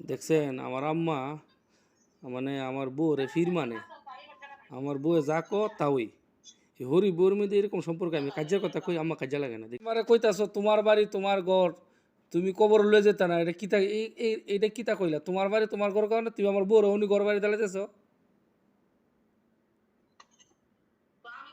দেখছেন আমার আম্মা মানে আমার বউরে ফির মানে আমার বউয়ে যা ক তাওই। হরি বউর মধ্যে এরকম সম্পর্ক আমি কাজের কথা কই আম্মা কাজে লাগে না। তোমার কইতাছো তোমার বাড়ি তোমার ঘর তুমি কবর লয়ে যেতে না এটা কিতা এই- এই- এইটা কিতা কইলা? তোমার বাড়ি তোমার ঘর কারণে তুমি আমার বউর উনি ঘর বাড়ি দাঁড়াইতেছ? তো আমি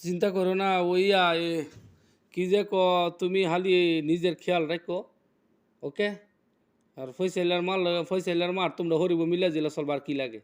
চিন্তা করো না ওইয়া এ, কি যে ক তুমি খালি নিজের খেয়াল রাখো ওকে? আর ফৈসাইলার মাল ফৈসাইলার মার তোমরা হরিব মিলা জিলা সলবার কি লাগে?